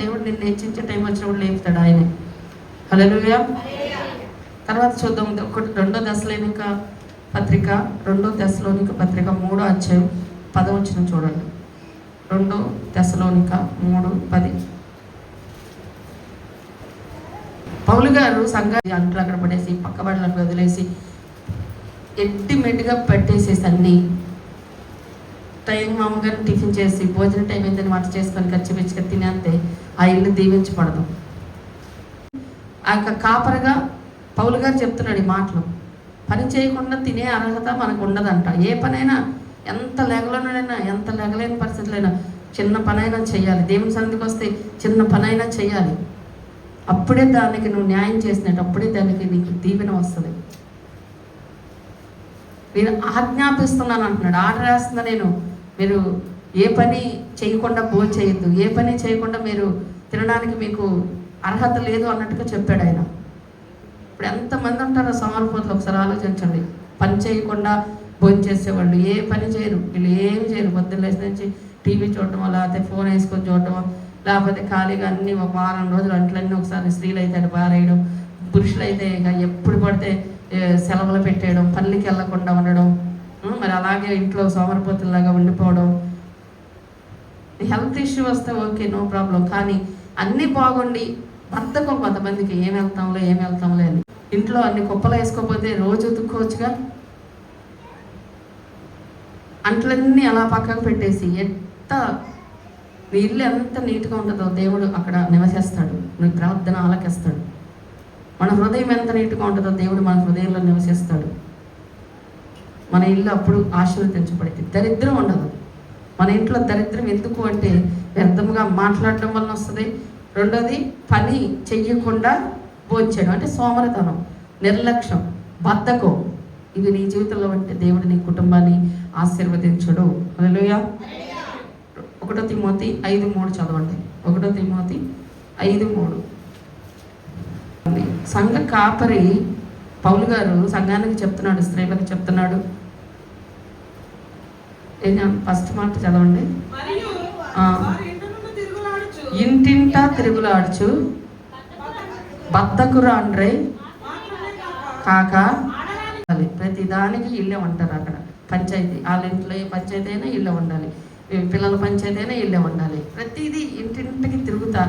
దేవుడు నిన్ను హెచ్చించే టైం వచ్చినప్పుడు లేపుతాడు ఆయనే. హల్లెలూయా. తర్వాత చూద్దాం ఒకటి రెండో దశలోనిక పత్రిక రెండో దశలోనిక పత్రిక మూడో అధ్యాయం పదవచనం చూడండి. రెండో దశలోనిక మూడు పది. పౌలు గారు సంఘాన్ని అంట్లు అక్కడ పడేసి పక్క వదిలేసి ఎట్టిమెట్టిగా పెట్టేసేసి అన్ని టైం మామగారు టిఫిన్ చేసి భోజన టైం ఏంటని వంట చేసుకొని ఖర్చు పిచ్చిగా తినేస్తే ఆ ఇల్లు దీవించబడదు ఆ యొక్క కాపరగా పౌలు గారు చెప్తున్నాడు ఈ మాటలు. పని చేయకుండా తినే అర్హత మనకు ఉండదంట. ఏ పనైనా ఎంత లేగలోనైనా ఎంత లేగలేని పరిస్థితులైనా చిన్న పనైనా చేయాలి. దేవుని సన్నిధికి వస్తే చిన్న పనైనా చేయాలి. అప్పుడే దానికి నువ్వు న్యాయం చేసినట్టు అప్పుడే దానికి నీకు దీవెన వస్తుంది. నేను ఆజ్ఞాపిస్తున్నాను అంటున్నాడు. ఆర్డర్ వేస్తున్నా నేను. మీరు ఏ పని చేయకుండా భోజనం చేయొద్దు ఏ పని చేయకుండా మీరు తినడానికి మీకు అర్హత లేదు అన్నట్టుగా చెప్పాడు ఆయన. ఇప్పుడు ఎంతమంది ఉంటారో సమానపోతులు ఒకసారి ఆలోచించండి. పని చేయకుండా భోజనం చేసేవాళ్ళు ఏ పని చేయరు. వీళ్ళు ఏమి చేయరు. పొద్దున్న లేచి నుంచి టీవీ చూడటం లేకపోతే ఫోన్ వేసుకొని చూడటమో లేకపోతే ఖాళీగా అన్ని ఒక వారం రోజులు అంట్లన్నీ ఒకసారి స్త్రీలు అయితే అటు బారేయడం పురుషులు అయితే ఇక ఎప్పుడు పడితే సెలవులు పెట్టేయడం పల్లికి వెళ్ళకుండా ఉండడం మరి అలాగే ఇంట్లో సోమరపోతుల్లాగా ఉండిపోవడం హెల్త్ ఇష్యూ వస్తే ఓకే నో ప్రాబ్లం. కానీ అన్నీ బాగుండి బద్దకం కొంతమందికి ఏం వెళ్తాంలే ఏం వెళ్తాంలే అని. ఇంట్లో అన్ని కుప్పలు వేసుకోకపోతే రోజు ఉతుక్కోవచ్చుగా? అంట్లన్నీ అలా పక్కకు పెట్టేసి ఎంత నీ ఇల్లు ఎంత నీట్గా ఉంటుందో దేవుడు అక్కడ నివసిస్తాడు. నీ ప్రార్థన ఆలకిస్తాడు. మన హృదయం ఎంత నీట్గా ఉంటుందో దేవుడు మన హృదయంలో నివసిస్తాడు. మన ఇల్లు అప్పుడు ఆశీర్వదించబడింది. దరిద్రం ఉండదు. మన ఇంట్లో దరిద్రం ఎందుకు అంటే వ్యర్థంగా మాట్లాడడం వలన వస్తుంది. రెండోది పని చెయ్యకుండా భోంచడం అంటే సోమరతనం నిర్లక్ష్యం బద్ధకం. ఇవి నీ జీవితంలో అంటే దేవుడు నీ కుటుంబాన్ని ఆశీర్వదించడు. హల్లెలూయా. ఒకటో తిమోతి ఐదు మూడు చదవండి. ఒకటో తిమోతి ఐదు మూడు. సంఘ కాపరి పౌలు గారు సంఘానికి చెప్తున్నాడు స్త్రీలకు చెప్తున్నాడు ఫస్ట్ మాట చదవండి. ఇంటింటా తిరుగులాడుచు. బద్దకురాండ్రై మాత్రమే కాక. ప్రతి దానికి ఇల్లే ఉంటారు అక్కడ. పంచాయతీ. వాళ్ళ ఇంట్లో ఏ పంచాయతీ అయినా ఇల్లే ఉండాలి. పిల్లల పంచాయతీ అయినా ఇల్లే ఉండాలి. ప్రతిదీ ఇంటింటికి తిరుగుతా.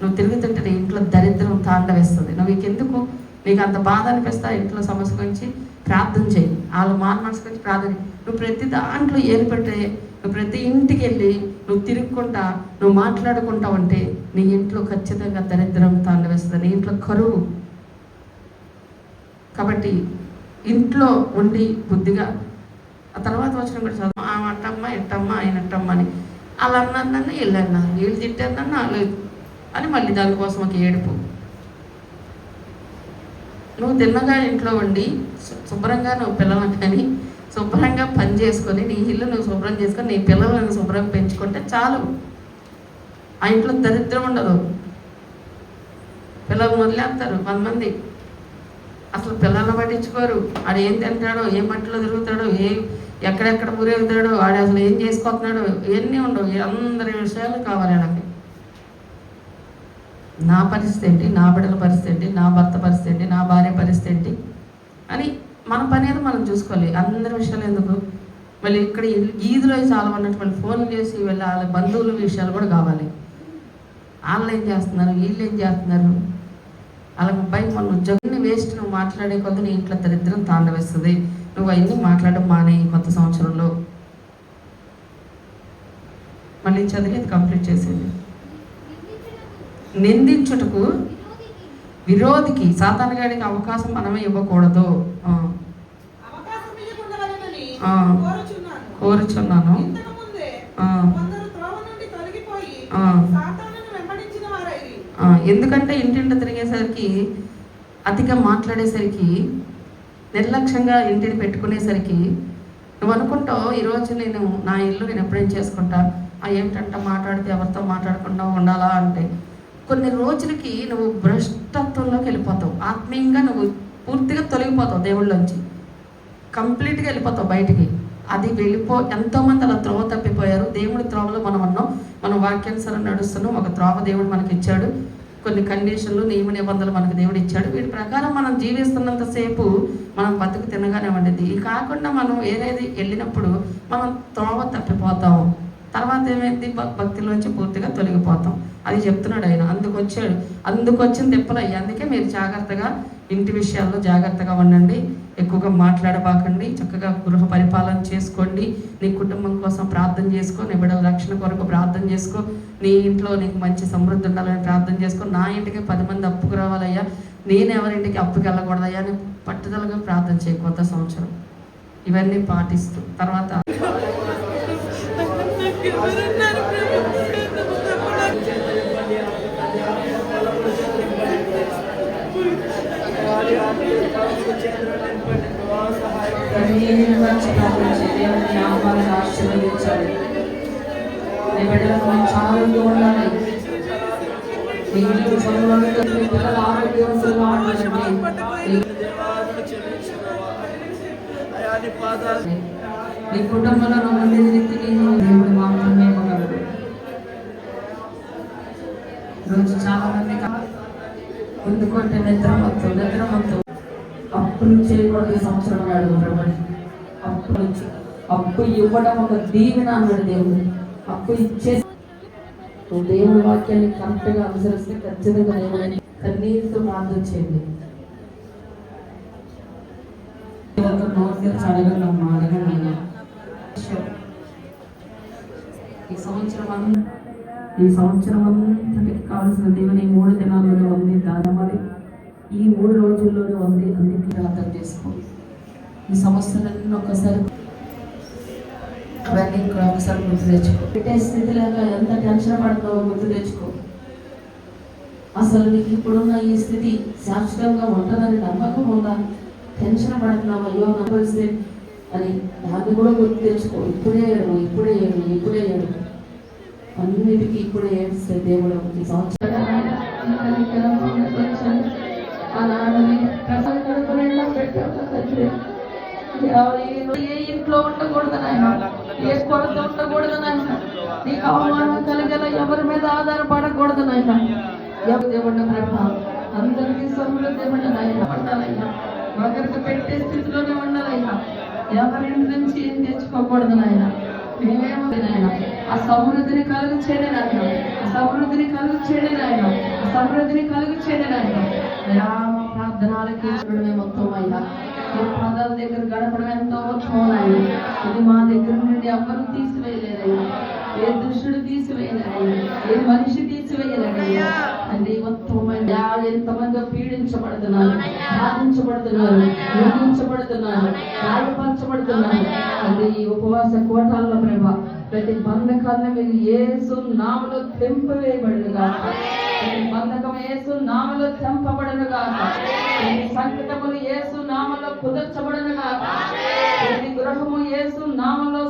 నువ్వు తిరుగుతుంటే నీ ఇంట్లో దరిద్రం తాండవేస్తుంది. నువ్వు ఇంకెందుకు నీకు అంత బాధ అనిపిస్తా ఇంట్లో సమస్య గురించి ప్రార్థన చేయి. వాళ్ళు మాన మనసు గురించి ప్రార్థన నువ్వు ప్రతి దాంట్లో ఏర్పడితే నువ్వు ప్రతి ఇంటికి వెళ్ళి నువ్వు తిరుగుకుంటా నువ్వు మాట్లాడుకుంటా ఉంటే నీ ఇంట్లో ఖచ్చితంగా దరిద్రం తాండవేస్తుంది నీ ఇంట్లో కరువు. కాబట్టి ఇంట్లో ఉండి బుద్ధిగా ఆ తర్వాత వచ్చిన కూడా చదువు. ఆ అట్టమ్మ ఇట్టమ్మ ఆయనట్టమ్మ అని. వాళ్ళు అన్నారు నన్ను వీళ్ళు అన్నారు వీళ్ళు తిట్టారు నన్ను వాళ్ళు అని మళ్ళీ దానికోసం ఒక ఏడుపు. నువ్వు తిన్నగా ఇంట్లో ఉండి శుభ్రంగా నువ్వు పిల్లలను కానీ శుభ్రంగా పని చేసుకొని నీ ఇల్లు నువ్వు శుభ్రం చేసుకొని నీ పిల్లలను శుభ్రం పెంచుకుంటే చాలు. ఆ ఇంట్లో దరిద్రం ఉండదు. పిల్లలు మొదలేస్తారు కొంతమంది. అసలు పిల్లల్ని పట్టించుకోరు. ఆడు ఏం తింటాడో ఏ మట్టిలో తిరుగుతాడో ఏ ఎక్కడెక్కడ ఊరేగుతాడో ఆడు అసలు ఏం చేసుకుంటున్నాడో ఇవన్నీ ఉండవు. అందరి విషయాలు కావాలి నాకు నా పరిస్థితి ఏంటి? నా బిడ్డల పరిస్థితి ఏంటి? నా భర్త పరిస్థితి ఏంటి? నా భార్య పరిస్థితి ఏంటి? అని మన పని ఏదో మనం చూసుకోవాలి. అందరి విషయాలు ఎందుకు? మళ్ళీ ఇక్కడ ఈదులు ఈదులో చాలా ఉన్నట్టు మళ్ళీ ఫోన్ చేసి వెళ్ళి వాళ్ళ బంధువుల విషయాలు కూడా కావాలి. వాళ్ళు ఏం చేస్తున్నారు వీళ్ళు ఏం చేస్తున్నారు? వాళ్ళకి భయం మన ఉద్యోగాన్ని వేస్ట్ నువ్వు మాట్లాడే కొద్ది నీ ఇంట్లో దరిద్రం తాండవేస్తుంది. నువ్వు అవన్నీ మాట్లాడడం మానే కొత్త సంవత్సరంలో. మళ్ళీ చదివి కంప్లీట్ చేసేది నిందించుటకు విరోధికి సాతానగాడికి అవకాశం మనమే ఇవ్వకూడదు. కోరుచున్నాను. ఎందుకంటే ఇంటింట తిరిగేసరికి అతిగా మాట్లాడేసరికి నిర్లక్ష్యంగా ఇంటిని పెట్టుకునేసరికి నువ్వు అనుకుంటావు ఈరోజు నేను నా ఇల్లు నేను ఎప్పుడేం చేసుకుంటా. ఆ ఏమిటంట మాట్లాడితే ఎవరితో మాట్లాడకుండా ఉండాలా? అంటే కొన్ని రోజులకి నువ్వు భ్రష్టత్వంలోకి వెళ్ళిపోతావు. ఆత్మీయంగా నువ్వు పూర్తిగా తొలగిపోతావు దేవుళ్ళలోంచి కంప్లీట్గా వెళ్ళిపోతావు బయటికి. అది వెళ్ళిపో ఎంతోమంది అలా త్రోవ తప్పిపోయారు. దేవుడి త్రోవలో మనం ఉన్నాం. మనం వాక్యానుసారం నడుస్తున్నాం. ఒక త్రోవ దేవుడు మనకి ఇచ్చాడు. కొన్ని కండిషన్లు నియమ నిబంధనలు మనకు దేవుడు ఇచ్చాడు. వీటి ప్రకారం మనం జీవిస్తున్నంతసేపు మనం బతుకు తినగానే ఉండేది ఇది కాకుండా మనం ఏదైతే వెళ్ళినప్పుడు మనం త్రోవ తప్పిపోతాం. తర్వాత ఏమైంది? భక్తిలోంచి పూర్తిగా తొలగిపోతాం. అది చెప్తున్నాడు ఆయన. అందుకు వచ్చాడు అందుకు అయ్యి అందుకే మీరు జాగ్రత్తగా ఇంటి విషయాల్లో జాగ్రత్తగా ఉండండి. ఎక్కువగా మాట్లాడబాకండి. చక్కగా గృహ పరిపాలన చేసుకోండి. నీ కుటుంబం కోసం ప్రార్థన చేసుకో. నీ బిడ్డల రక్షణ కొరకు ప్రార్థన చేసుకో. నీ ఇంట్లో నీకు మంచి సమృద్ధి ఉండాలని ప్రార్థన చేసుకో. నా ఇంటికి పది మంది అప్పుకు రావాలయ్యా. నేను ఎవరింటికి అప్పుకి వెళ్ళకూడదయ్యా అని పట్టుదలగా ప్రార్థన చేయ కొత్త సంవత్సరం. ఇవన్నీ పాటిస్తూ. తర్వాత ఆశీర్వదించాలి నీ బిడ్డలకు మంచి ఆరోగ్యం ఉండాలి నీ ఇంటి పనులంతా నీ పిల్లల ఆరోగ్యవంతులుగా ఉండాలండి నీ- కుటుంబంలో నువ్వు వ్యక్తికి దేవుడు మాత్రమే ఇవ్వగలడు రోజు చాలా మంది ఎందుకంటే నిద్ర మొత్తం నిద్ర మొత్తం అప్పులు చేయకూడదు సంవత్సరం నాడు ప్రభుని అప్పు నుంచి అప్పు ఇవ్వడం ఒక దీవెన అన్నాడు దేవుడు. అప్పు ఇచ్చే దేవుని వాక్యాన్ని కరెక్ట్గా అనుసరిస్తే ఖచ్చితంగా దేవుడు కన్నీరుతో ప్రార్థన చేయండి. ఈ సంవత్సరం ఈ సంవత్సరం అంతటికి కావాల్సిన దేవుని మూడు దినాల్లోనే ఉంది దాదాపు ఈ మూడు రోజుల్లోనే ఉంది అందుకే అర్థం చేసుకో ఈ సమస్యలన్నీ ఒకసారి అవన్నీ ఇక్కడ ఒకసారి గుర్తు తెచ్చుకో. పెట్టే స్థితిలాగా ఎంత టెన్షన్ పడతావో గుర్తు తెచ్చుకో. అసలు నీకు ఇప్పుడున్న ఈ స్థితి శాశ్వతంగా ఉంటుందని నమ్మకం ఉందా? టెన్షన్ పడుతున్నావు? అయ్యో నమ్మల్సి అని దాన్ని కూడా గుర్తు తెచ్చుకో. ఇప్పుడే ఏడు ఇప్పుడే ఏడు ఇప్పుడే ఏడు. అన్నిటికీ ఇప్పుడే ఏడుస్తే దేవుడు ఈ సంవత్సరం. ఆనాడని ప్రసాద కడుపు నిండా పెట్టావు ఏ ఇంట్లో ఉండకూడదు నాయన? ఏ కొరత ఉండకూడదు నాయన? నీకు అవమానం కలిగేలా ఎవరి మీద ఆధారపడకూడదు నాయన? ఎవరు దేవుడు ప్రభ? అందరికీ సమృద్ధి ఇవ్వండి నాయన. ఉండాలయ్యా. ఒకరికి పెట్టే స్థితిలోనే ఉండాలయ్యా. ఎవరింటి నుంచి ఏం తెచ్చుకోకూడదు నాయన? మేమేమో నాయన? ఆ సమృద్ధిని కలుగు చేయడే నాయన. ఆ సమృద్ధిని కలుగు చేయడే నాయన. ఆ సమృద్ధిని కలుగు చేయడం నాయన అయ్యా మొత్తం అయ్యా ఈ పాదాల దగ్గర గడపడం ఎంతో ఉత్తమం ఇది మా దగ్గర నుండి ఎవరు తీసివేయలేదయ్యా. ఏ దుష్టుడు తీసివేయలేదయ్యా. ఏ మనిషి తీసివేయలేదయ్యా. అంటే ఉత్తమమైన ఎంతమంది పీడించబడుతున్నారు బాధించబడుతున్నారు నిందించబడుతున్నారు గాయపరచబడుతున్నారు అంటే ఈ ఉపవాస కోటాల్లో ప్రభ ప్రతి బంధకాలను మీరు ఏసు నామలో తెంపవేయబడుగా ప్రతి బంధకం ఏసు నామలో తెంపబడునుగా ప్రతి సంకటములు ఏసు నామలో కుదర్చబడునుగా ప్రతి గృహము ఏసు నామలో